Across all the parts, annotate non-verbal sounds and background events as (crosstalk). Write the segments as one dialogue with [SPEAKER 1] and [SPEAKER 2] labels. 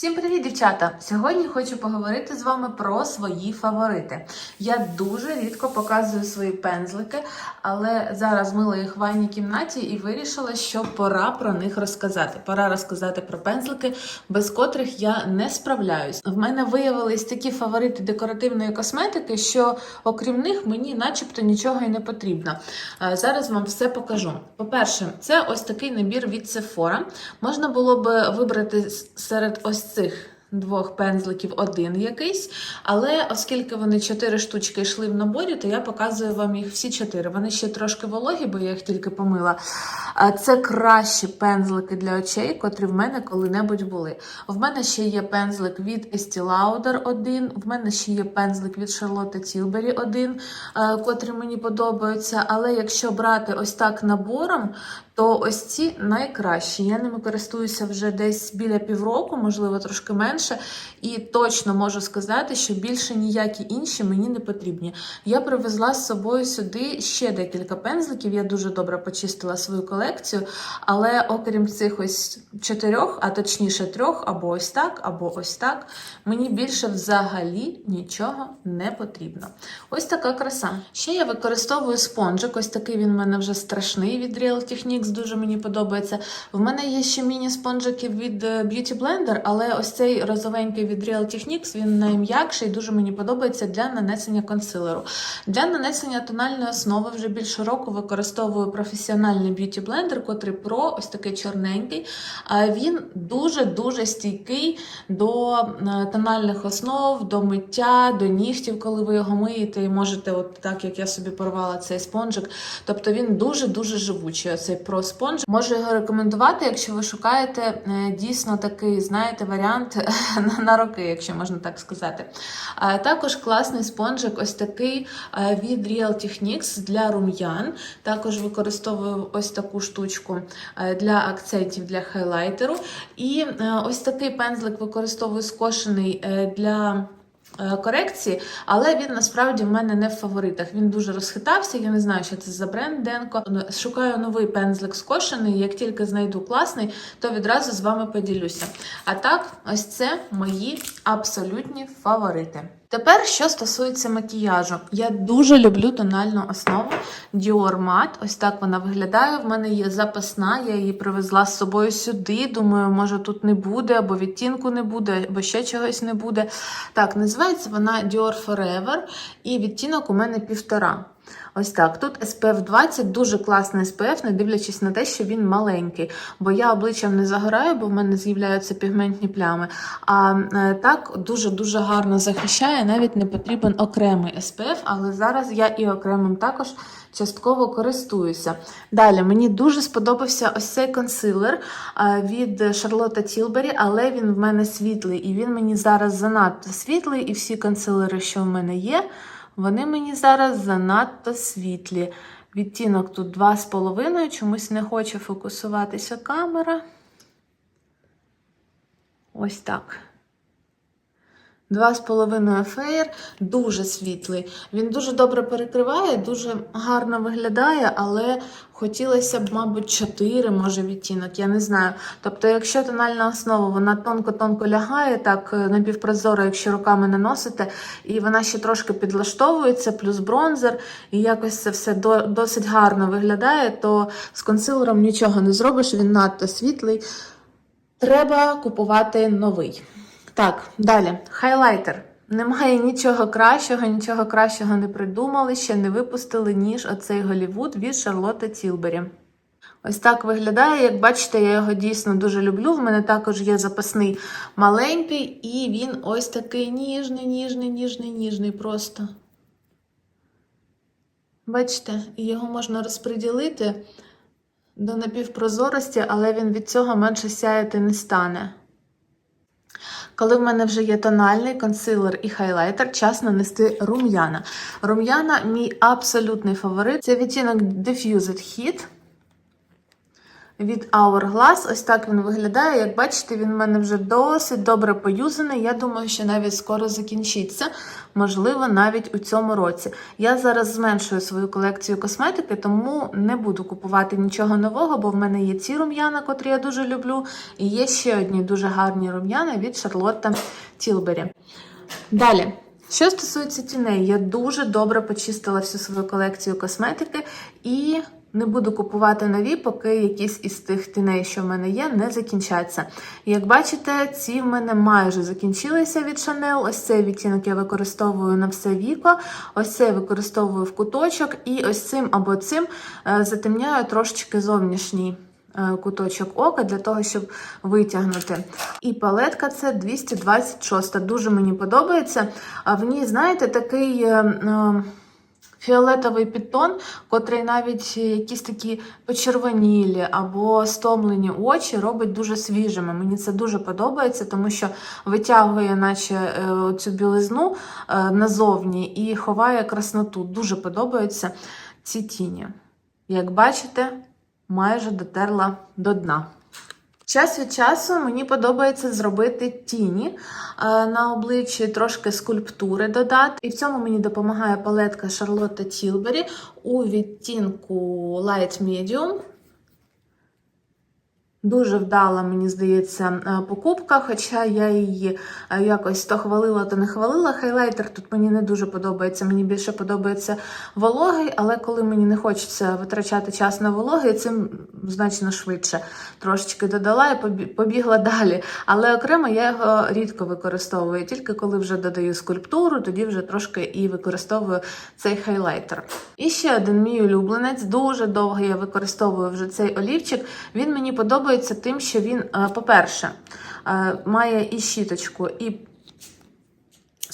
[SPEAKER 1] Всім привіт, дівчата! Сьогодні хочу поговорити з вами про свої фаворити. Я дуже рідко показую свої пензлики, але зараз мила їх в ванній кімнаті і вирішила, що пора про них розказати. Пора розказати про пензлики, без котрих я не справляюсь. В мене виявились такі фаворити декоративної косметики, що окрім них мені, начебто, нічого і не потрібно. Е, Зараз вам все покажу. По-перше, це ось такий набір від Sephora. Можна було б вибрати серед ось цих. Двох пензликів один якийсь, але оскільки вони чотири штучки йшли в наборі, то я показую вам їх всі чотири. Вони ще трошки вологі, бо я їх тільки помила. Це кращі пензлики для очей, котрі в мене коли-небудь були. В мене ще є пензлик від Estee Lauder один, в мене ще є пензлик від Charlotte Tilbury один, е, котрі мені подобаються. Але якщо брати ось так набором, то ось ці найкращі. Я ними користуюся вже десь біля півроку, можливо, трошки менше. І точно можу сказати, що більше ніякі інші мені не потрібні. Я привезла з собою сюди ще декілька пензликів. Я дуже добре почистила свою колекцію, але окрім цих ось чотирьох, а точніше трьох, або ось так, або ось так, мені більше взагалі нічого не потрібно. Ось така краса. Ще я використовую спонжик. Ось такий він в мене вже страшний від Real Techniques, дуже мені подобається. В мене є ще міні-спонжики від е, Beauty Blender, але ось цей розовенький від Real Techniques, він найм'якший, дуже мені подобається для нанесення консилеру. Для нанесення тональної основи вже більше року використовую професіональний Beauty Blender, котрий Pro, ось такий чорненький. А Він дуже-дуже стійкий до е, тональних основ, до миття, до нігтів, коли ви його миєте, і можете, от так як я собі порвала цей спонжик. Тобто він дуже-дуже живучий. Оцей Pro спонж. Можу його рекомендувати, якщо ви шукаєте е, дійсно такий, знаєте, варіант (laughs) на- роки, якщо можна так сказати. Також класний спонжик, ось такий е, від Real Techniques для рум'ян. Також використовую ось таку штучку е, для акцентів для хайлайтеру. І ось такий пензлик використовую скошений для. Е, Корекції, але він насправді в мене не в фаворитах. Він дуже розхитався. Я не знаю, що це за бренд Денко. Шукаю новий пензлик скошений. Як тільки знайду класний, то відразу з вами поділюся. А так, ось це мої абсолютні фаворити. Тепер, що стосується макіяжу, я дуже люблю тональну основу Dior Matte. Ось так вона виглядає. В мене є запасна, я її привезла з собою сюди. Думаю, може тут не буде, або відтінку не буде, або ще чогось не буде. Так, називається вона Dior Forever, і відтінок у мене півтора. Ось так. Тут SPF 20, дуже класний SPF, не дивлячись на те, що він маленький. Бо я обличчям не загораю, бо в мене з'являються пігментні плями. А е, так дуже-дуже гарно захищає, навіть не потрібен окремий SPF, але зараз я і окремим також частково користуюся. Далі мені дуже сподобався ось цей консилер е, від Charlotte Tilbury, але він в мене світлий, і він мені зараз занадто світлий, і всі консилери, що в мене є. Вони мені зараз занадто світлі. Відтінок тут 2,5, чомусь не хоче фокусуватися камера. Ось так. 2,5 феєр, дуже світлий. Він дуже добре перекриває, дуже гарно виглядає, але хотілося б, мабуть, 4, може, відтінок, я не знаю. Тобто, якщо тональна основа, вона тонко-тонко лягає, так е, напівпрозоро, якщо руками наносите, і вона ще трошки підлаштовується, плюс бронзер, і якось це все досить гарно виглядає, то з консилером нічого не зробиш, він надто світлий. Треба купувати новий. Так, далі. Хайлайтер. Немає нічого кращого, нічого кращого не придумали, ще не випустили, ніж оцей Голівуд від Шарлотти Тілбері. Ось так виглядає. Як бачите, я його дійсно дуже люблю. В мене також є запасний маленький, і він ось такий ніжний, ніжний, ніжний, ніжний просто. Бачите, його можна розподілити до напівпрозорості, але він від цього менше сяяти не стане. Коли в мене вже є тональний консилер і хайлайтер, час нанести рум'яна. Рум'яна мій абсолютний фаворит. Це відтінок Diffused Heat. Від Hourglass. Ось так він виглядає. Як бачите, він в мене вже досить добре поюзаний. Я думаю, що навіть скоро закінчиться. Можливо, навіть у цьому році. Я зараз зменшую свою колекцію косметики, тому не буду купувати нічого нового, бо в мене є ці рум'яна, котрі я дуже люблю. І є ще одні дуже гарні рум'яна від Шарлотта Тілбері. Далі. Що стосується тіней, я дуже добре почистила всю свою колекцію косметики і не буду купувати нові, поки якісь із тих тіней, що в мене є, не закінчаться. Як бачите, ці в мене майже закінчилися від Chanel. Ось цей відтінок я використовую на все віко, ось цей використовую в куточок, і ось цим або цим е, затемняю трошечки зовнішній е, куточок ока для того, щоб витягнути. І палетка це 226. Дуже мені подобається. А в ній, знаєте, такий. Е, е, Фіолетовий підтон, котрий навіть якісь такі почервонілі або стомлені очі робить дуже свіжими. Мені це дуже подобається, тому що витягує, наче е, цю білизну е, назовні і ховає красноту. Дуже подобаються ці тіні. Як бачите, майже дотерла до дна. Час від часу мені подобається зробити тіні е, на обличчі, трошки скульптури додати. І в цьому мені допомагає палетка Charlotte Tilbury у відтінку Light Medium. Дуже вдала, мені здається, е, покупка, хоча я її е, якось то хвалила, то не хвалила. Хайлайтер тут мені не дуже подобається. Мені більше подобається вологий, але коли мені не хочеться витрачати час на вологий, цим значно швидше трошечки додала і побігла далі. Але окремо я його рідко використовую, тільки коли вже додаю скульптуру, тоді вже трошки і використовую цей хайлайтер. І ще один мій улюбленець. Дуже довго я використовую вже цей олівчик. Він мені подобається тим, що він, е, по-перше, е, має і щіточку, і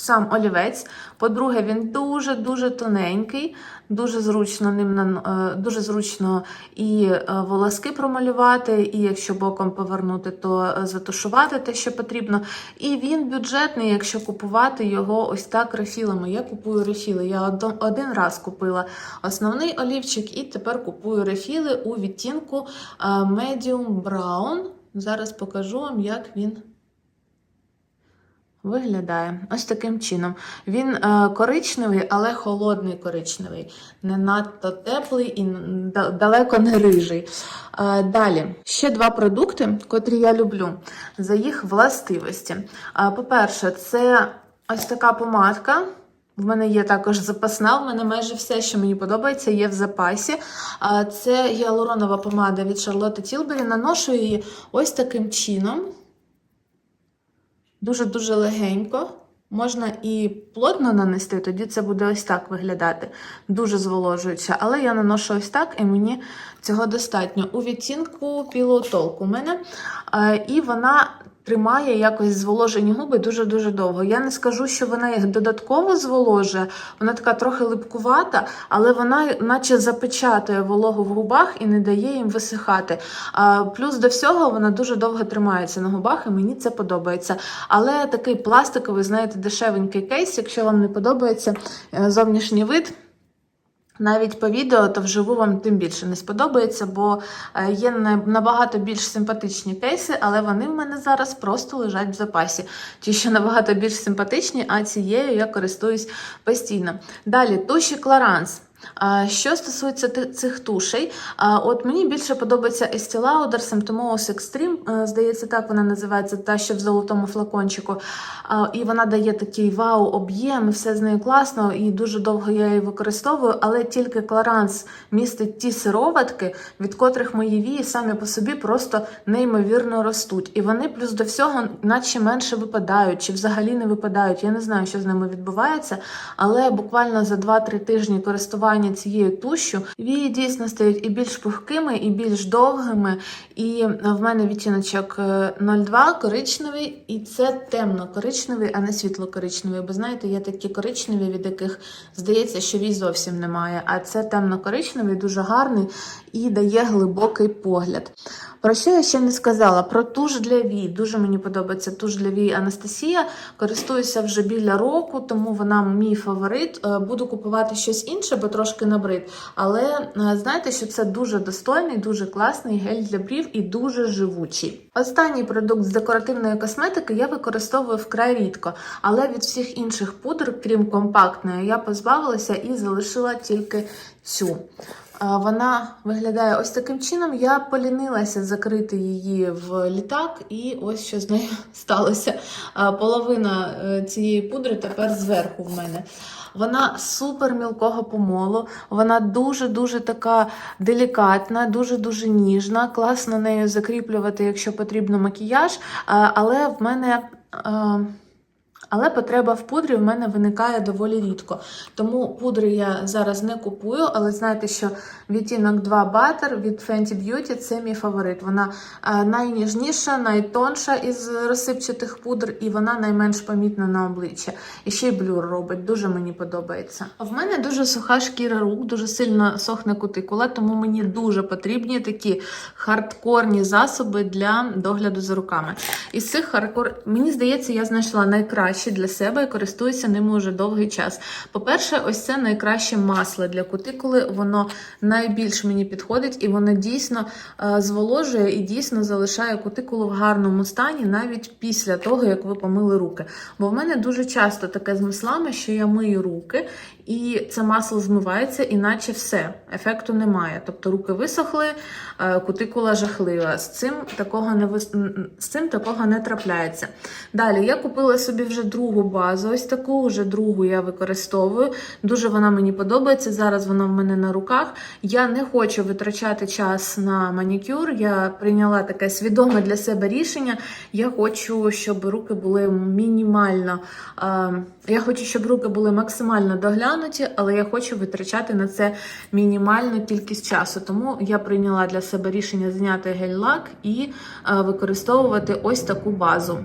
[SPEAKER 1] сам олівець. По-друге, він дуже-дуже тоненький, дуже зручно ним е, дуже зручно і е, волоски промалювати, і якщо боком повернути, то е, затушувати те, що потрібно. І він бюджетний, якщо купувати його ось так рефілами. Я купую рефіли. Я один раз купила основний олівчик, і тепер купую рефіли у відтінку Medium Brown. Зараз покажу вам, як він Виглядає ось таким чином. Він е, коричневий, але холодний коричневий, не надто теплий і далеко не рижий. Е, далі ще два продукти, котрі я люблю за їх властивості. Е, по-перше, це ось така помадка. В мене є також запасна, в мене майже все, що мені подобається, є в запасі. Це гіалуронова помада від Charlotte Tilbury. Наношу її ось таким чином. Дуже-дуже легенько. Можна і плотно нанести, тоді це буде ось так виглядати. Дуже зволожуюче. Але я наношу ось так, і мені цього достатньо. У відтінку Pillow Talk у мене. Е, І вона тримає якось зволожені губи дуже-дуже довго. Я не скажу, що вона їх додатково зволожує, вона така трохи липкувата, але вона наче запечатує вологу в губах і не дає їм висихати. А, Плюс до всього вона дуже довго тримається на губах, і мені це подобається. Але такий пластиковий, знаєте, дешевенький кейс, якщо вам не подобається е, зовнішній вид. Навіть по відео, то вживу вам тим більше не сподобається, бо е, є набагато більш симпатичні кейси, але вони в мене зараз просто лежать в запасі. Ті, що набагато більш симпатичні, а цією я користуюсь постійно. Далі туші Clarins. Що стосується цих тушей, от мені більше подобається Estee Lauder Symptomos Extreme, е, здається, так вона називається, та що в золотому флакончику. І вона дає такий вау-об'єм, все з нею класно, і дуже довго я її використовую, але тільки Clarins містить ті сироватки, від котрих мої вії самі по собі просто неймовірно ростуть. І вони плюс до всього, наче менше випадають, чи взагалі не випадають. Я не знаю, що з ними відбувається, але буквально за 2-3 тижні користування цією тушю вії дійсно стають і більш пухкими, і більш довгими. І в мене відтіночок е, 02 коричневий, і це темно-коричневий, а не світло-коричневий. Бо знаєте, є такі коричневі, від яких здається, що вій зовсім немає. А це темно-коричневий, дуже гарний і дає глибокий погляд. Про що я ще не сказала? Про туш для вій. Дуже мені подобається туш для вій Анастасія. Користуюся вже біля року, тому вона мій фаворит. Е, Буду купувати щось інше, бо трошки набрид. Але е, знаєте, що це дуже достойний, дуже класний гель для брів і дуже живучий. Останній продукт з декоративної косметики я використовую вкрай рідко, але від всіх інших пудр, крім компактної, я позбавилася і залишила тільки цю. Вона виглядає ось таким чином. Я полінилася закрити її в літак, і ось що з нею (laughs) сталося. Половина е, цієї пудри тепер зверху в мене. Вона супер мілкого помолу, вона дуже-дуже така делікатна, дуже-дуже ніжна. Класно нею закріплювати, якщо потрібно макіяж. Але в мене. Але потреба в пудрі в мене виникає доволі рідко. Тому пудри я зараз не купую, але знаєте, що відтінок 2 Butter від Fenty Beauty це мій фаворит. Вона е, найніжніша, найтонша із розсипчатих пудр, і вона найменш помітна на обличчя. І ще й блюр робить, дуже мені подобається. В мене дуже суха шкіра рук, дуже сильно сохне кутикула, тому мені дуже потрібні такі хардкорні засоби для догляду за руками. Із цих хардкор, мені здається, я знайшла найкраще для себе і користуюся ними вже довгий час. По-перше, ось це найкраще масло для кутикули. Воно найбільш мені підходить і воно дійсно е, зволожує і дійсно залишає кутикулу в гарному стані навіть після того, як ви помили руки. Бо в мене дуже часто таке з маслами, що я мию руки, і це масло змивається, іначе все, ефекту немає. Тобто руки висохли, е, кутикула жахлива. З цим такого не вис... з цим такого не трапляється. Далі я купила собі вже другу базу, ось таку, вже другу я використовую. Дуже вона мені подобається. Зараз вона в мене на руках. Я не хочу витрачати час на манікюр. Я прийняла таке свідоме для себе рішення. Я хочу, щоб руки були мінімально. Я хочу, щоб руки були максимально доглянуті, але я хочу витрачати на це мінімальну кількість часу. Тому я прийняла для себе рішення зняти гель-лак і використовувати ось таку базу.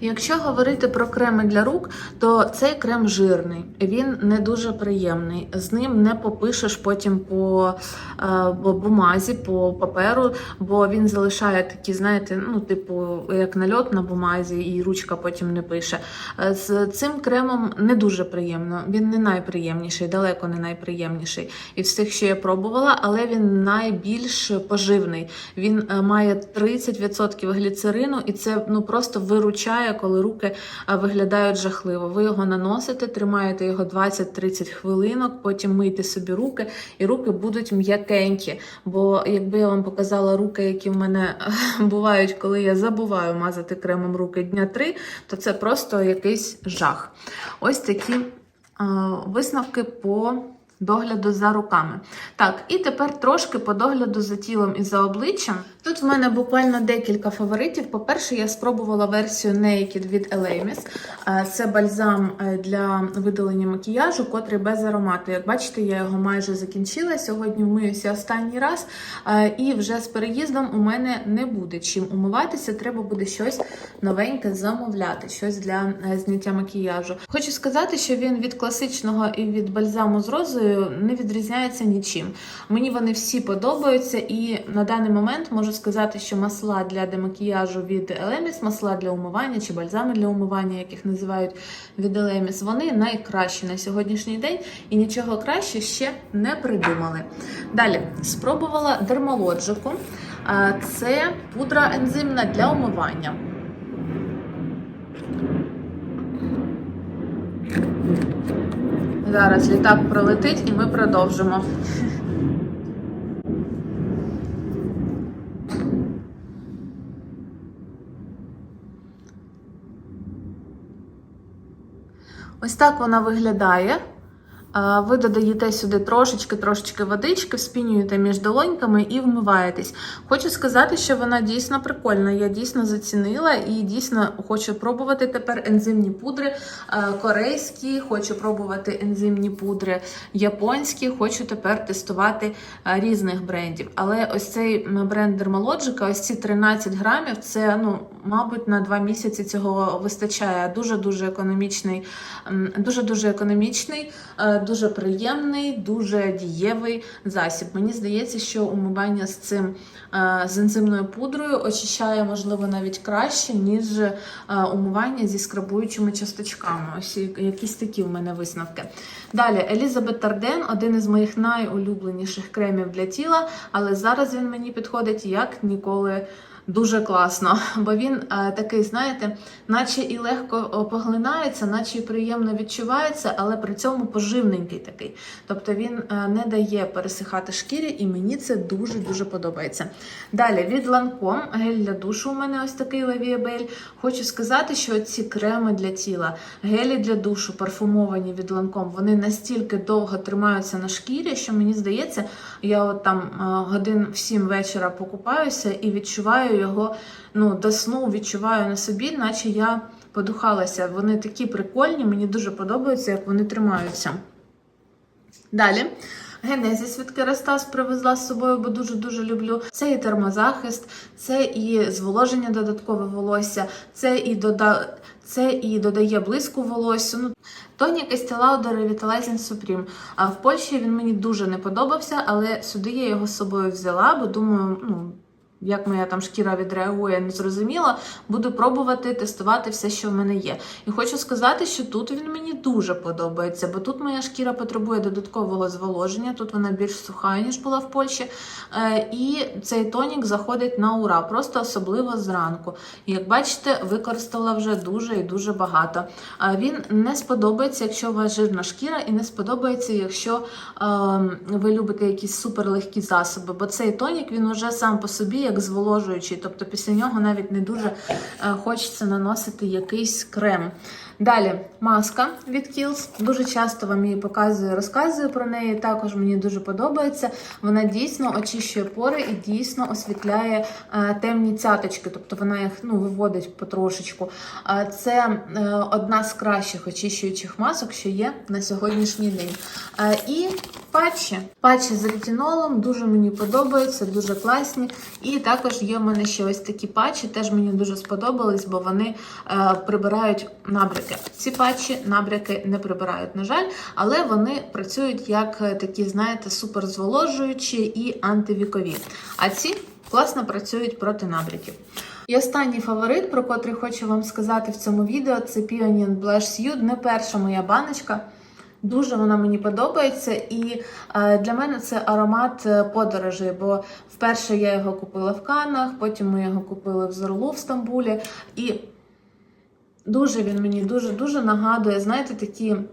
[SPEAKER 1] Якщо говорити про креми для рук, то цей крем жирний, він не дуже приємний. З ним не попишеш потім по е, бумазі, по паперу, бо він залишає такі, знаєте, ну, типу, як нальот на бумазі, і ручка потім не пише. Е, З цим кремом не дуже приємно. Він не найприємніший, далеко не найприємніший із всіх, що я пробувала, але він найбільш поживний. Він е, має 30% гліцерину, і це ну просто виручає, коли руки виглядають жахливо. Ви його наносите, тримаєте його 20-30 хвилинок, потім мийте собі руки, і руки будуть м'якенькі. Бо якби я вам показала руки, які в мене (laughs) бувають, коли я забуваю мазати кремом руки дня три, то це просто якийсь жах. Ось такі висновки по догляду за руками. Так, і тепер трошки по догляду за тілом і за обличчям. Тут в мене буквально декілька фаворитів. По-перше, я спробувала версію Naked від Elemis. Е, Це бальзам е, для видалення макіяжу, котрий без аромату. Як бачите, я його майже закінчила. Сьогодні вмиюся останній раз, Е, і вже з переїздом у мене не буде чим умиватися. Треба буде щось новеньке замовляти, щось для зняття макіяжу. Хочу сказати, що він від класичного і від бальзаму з розою не відрізняється нічим. Мені вони всі подобаються, і на даний момент можу сказати, що масла для демакіяжу від Elemis, масла для умивання чи бальзами для умивання, яких називають від Elemis, вони найкращі на сьогоднішній день і нічого краще ще не придумали. Далі спробувала дермолоджику. Це пудра ензимна для умивання. Зараз літак пролетить і ми продовжимо. Ось так вона виглядає. Ви додаєте сюди трошечки, трошечки водички, вспінюєте між долоньками і вмиваєтесь. Хочу сказати, що вона дійсно прикольна. Я дійсно зацінила і дійсно хочу пробувати тепер ензимні пудри корейські, хочу пробувати ензимні пудри японські, хочу тепер тестувати різних брендів. Але ось цей бренд Dermalogica, ось ці 13 грамів, це ну, мабуть, на два місяці цього вистачає. Дуже дуже економічний, дуже дуже економічний, е, дуже приємний, дуже дієвий засіб. Мені здається, що умивання з цим е, з ензимною пудрою очищає, можливо, навіть краще, ніж е, умивання зі скрабуючими часточками. Ось якісь такі в мене висновки. Далі Елізабет Тарден, один із моїх найулюбленіших кремів для тіла, але зараз він мені підходить як ніколи. Дуже класно, бо він е, такий, знаєте, наче і легко поглинається, наче і приємно відчувається, але при цьому поживненький такий. Тобто він е, не дає пересихати шкірі, і мені це дуже дуже подобається. Далі від Lancome, гель для душу. У мене ось такий Лавіабель. Хочу сказати, що ці креми для тіла, гелі для душу, парфумовані від Lancome, вони настільки довго тримаються на шкірі, що мені здається, я от там е, годин в 7 вечора покупаюся і відчуваю його ну, до сну, відчуваю на собі, наче я подухалася. Вони такі прикольні, мені дуже подобається, як вони тримаються. Далі. Генезіс від Керастас привезла з собою, бо дуже-дуже люблю. Це і термозахист, це і зволоження додаткове волосся, це і дода... це і додає блиску волосся. Ну, Тонік Estee Revitalizing Supreme. А в Польщі він мені дуже не подобався, але сюди я його з собою взяла, бо думаю, ну. Як моя там шкіра відреагує, не зрозуміло. Буду пробувати тестувати все, що в мене є. І хочу сказати, що тут він мені дуже подобається, бо тут моя шкіра потребує додаткового зволоження, тут вона більш суха, ніж була в Польщі. Е, і цей тонік заходить на ура, просто особливо зранку. І як бачите, використала вже дуже і дуже багато. Е, він не сподобається, якщо у вас жирна шкіра, і не сподобається, якщо е, ви любите якісь суперлегкі засоби, бо цей тонік він уже сам по собі як зволожуючий, тобто після нього навіть не дуже е, хочеться наносити якийсь крем. Далі маска від Kiehl's. Дуже часто вам її показую, розказую про неї. Також мені дуже подобається. Вона дійсно очищує пори і дійсно освітляє е, темні цяточки, тобто вона їх ну, виводить потрошечку. Е, це е, одна з кращих очищуючих масок, що є на сьогоднішній день. І патчі. Патчі з ретинолом дуже мені подобаються, дуже класні. І також є в мене ще ось такі патчі, теж мені дуже сподобались, бо вони прибирають набряки. Ці патчі набряки не прибирають, на жаль, але вони працюють як е, такі, знаєте, суперзволожуючі і антивікові. А ці класно працюють проти набряків. І останній фаворит, про котрий хочу вам сказати в цьому відео, це Pioneer Blush Nude. Не перша моя баночка. Дуже вона мені подобається, і е, для мене це аромат е, подорожей, бо вперше я його купила в Канах, потім ми його купили в Зорлу в Стамбулі. І дуже він мені дуже дуже нагадує, знаєте, такі е,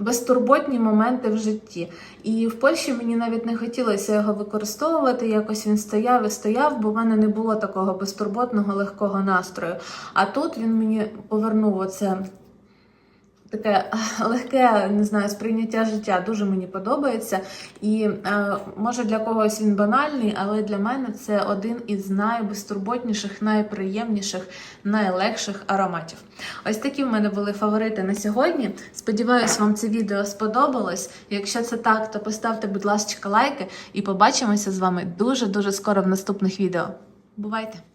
[SPEAKER 1] безтурботні моменти в житті. І в Польщі мені навіть не хотілося його використовувати. Якось він стояв і стояв, бо в мене не було такого безтурботного легкого настрою. А тут він мені повернув оце таке (laughs) легке, не знаю, сприйняття життя дуже мені подобається. І е, може для когось він банальний, але для мене це один із найбезтурботніших, найприємніших, найлегших ароматів. Ось такі в мене були фаворити на сьогодні. Сподіваюсь, вам це відео сподобалось. Якщо це так, то поставте, будь ласка, лайки і побачимося з вами дуже дуже скоро в наступних відео. Бувайте!